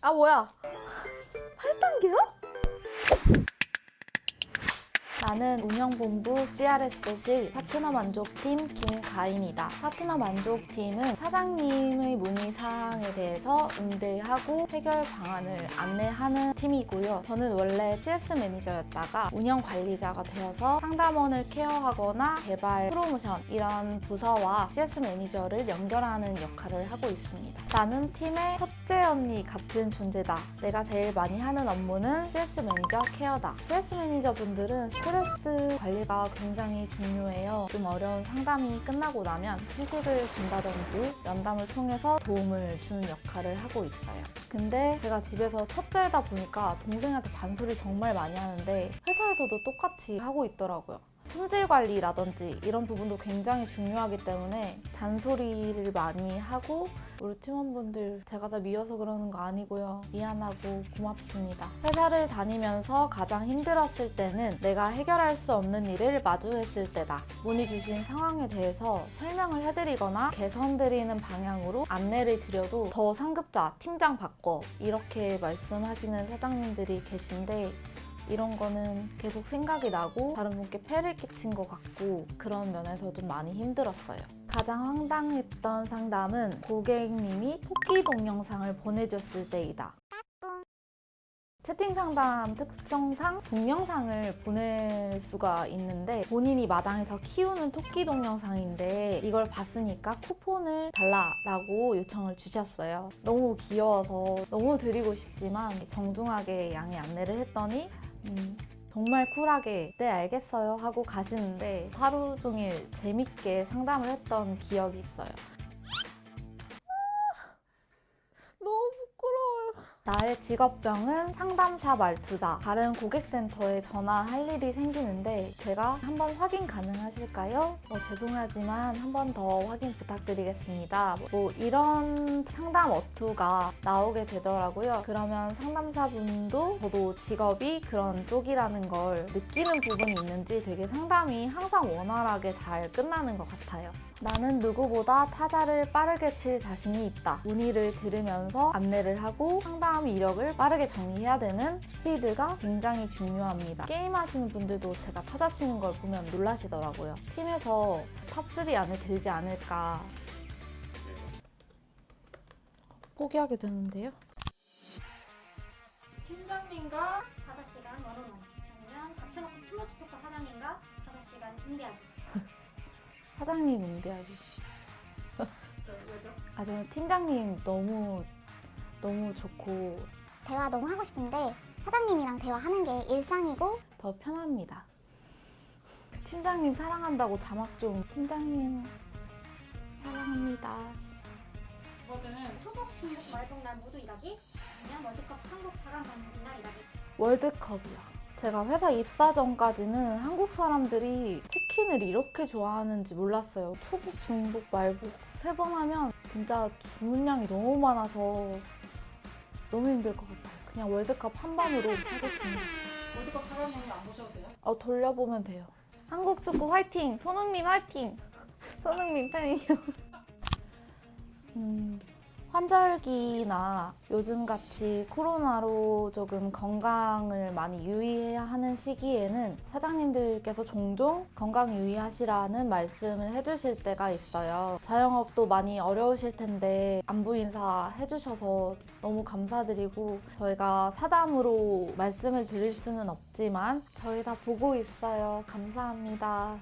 아 뭐야? 8단계야? 나는 운영본부 CRS실 파트너 만족팀 김가인이다. 파트너 만족팀은 사장님의 문의 사항에 대해서 응대하고 해결 방안을 안내하는 팀이고요. 저는 원래 CS 매니저였다가 운영 관리자가 되어서 상담원을 케어하거나 개발, 프로모션 이런 부서와 CS 매니저를 연결하는 역할을 하고 있습니다. 나는 팀의 첫 째 언니 같은 존재다. 내가 제일 많이 하는 업무는 CS 매니저 케어다. CS 매니저 분들은 스트레스 관리가 굉장히 중요해요. 좀 어려운 상담이 끝나고 나면 휴식을 준다든지 연담을 통해서 도움을 주는 역할을 하고 있어요. 근데 제가 집에서 첫째다 보니까 동생한테 잔소리 정말 많이 하는데 회사에서도 똑같이 하고 있더라고요. 품질 관리라든지 이런 부분도 굉장히 중요하기 때문에 잔소리를 많이 하고 우리 팀원분들 제가 다 미워서 그러는 거 아니고요. 미안하고 고맙습니다. 회사를 다니면서 가장 힘들었을 때는 내가 해결할 수 없는 일을 마주했을 때다. 문의 주신 상황에 대해서 설명을 해드리거나 개선드리는 방향으로 안내를 드려도 더 상급자, 팀장 바꿔 이렇게 말씀하시는 사장님들이 계신데 이런 거는 계속 생각이 나고 다른 분께 폐를 끼친 것 같고 그런 면에서 좀 많이 힘들었어요. 가장 황당했던 상담은 고객님이 토끼 동영상을 보내줬을 때이다. 채팅 상담 특성상 동영상을 보낼 수가 있는데 본인이 마당에서 키우는 토끼 동영상인데 이걸 봤으니까 쿠폰을 달라라고 요청을 주셨어요. 너무 귀여워서 너무 드리고 싶지만 정중하게 양해 안내를 했더니 음, 정말 쿨하게 네 알겠어요 하고 가시는데 하루 종일 재밌게 상담을 했던 기억이 있어요. 나의 직업병은 상담사 말투다. 다른 고객센터에 전화할 일이 생기는데 제가 한번 확인 가능하실까요? 어, 죄송하지만 한 번 더 확인 부탁드리겠습니다. 뭐 이런 상담 어투가 나오게 되더라고요. 그러면 상담사분도 저도 직업이 그런 쪽이라는 걸 느끼는 부분이 있는지 되게 상담이 항상 원활하게 잘 끝나는 것 같아요. 나는 누구보다 타자를 빠르게 칠 자신이 있다. 문의를 들으면서 안내를 하고 상담 이력을 빠르게 정리해야 되는 스피드가 굉장히 중요합니다. 게임하시는 분들도 제가 타자 치는 걸 보면 놀라시더라고요. 팀에서 탑3 안에 들지 않을까. 포기하게 되는데요. 팀장님과 5시간 원어원 아니면 닥쳐놓고 플러치 토카 사장님과 5시간 응대하기 사장님 응대하기. 왜죠? 아, 저는 팀장님 너무, 너무 좋고 대화 너무 하고 싶은데 사장님이랑 대화하는 게 일상이고 더 편합니다. 팀장님 사랑한다고 자막 좀 팀장님 사랑합니다. 두 번째는 초복, 중복, 말복날 모두 일하기 아니면 월드컵 한국 4강 전국인 날 일하기 월드컵이요. 제가 회사 입사 전까지는 한국 사람들이 치킨을 이렇게 좋아하는지 몰랐어요. 초복, 중복, 말복 세 번 하면 진짜 주문량이 너무 많아서 너무 힘들 것 같아요. 그냥 월드컵 한 번으로 하겠습니다. 월드컵 4강 전국 안 보셔도 돼요? 어, 돌려보면 돼요. 한국 축구 화이팅! 손흥민 화이팅! 손흥민 팬이요. 음, 환절기나 요즘 같이 코로나로 조금 건강을 많이 유의해야 하는 시기에는 사장님들께서 종종 건강 유의하시라는 말씀을 해주실 때가 있어요. 자영업도 많이 어려우실 텐데 안부 인사 해주셔서 너무 감사드리고 저희가 사담으로 말씀을 드릴 수는 없지만 저희 다 보고 있어요. 감사합니다.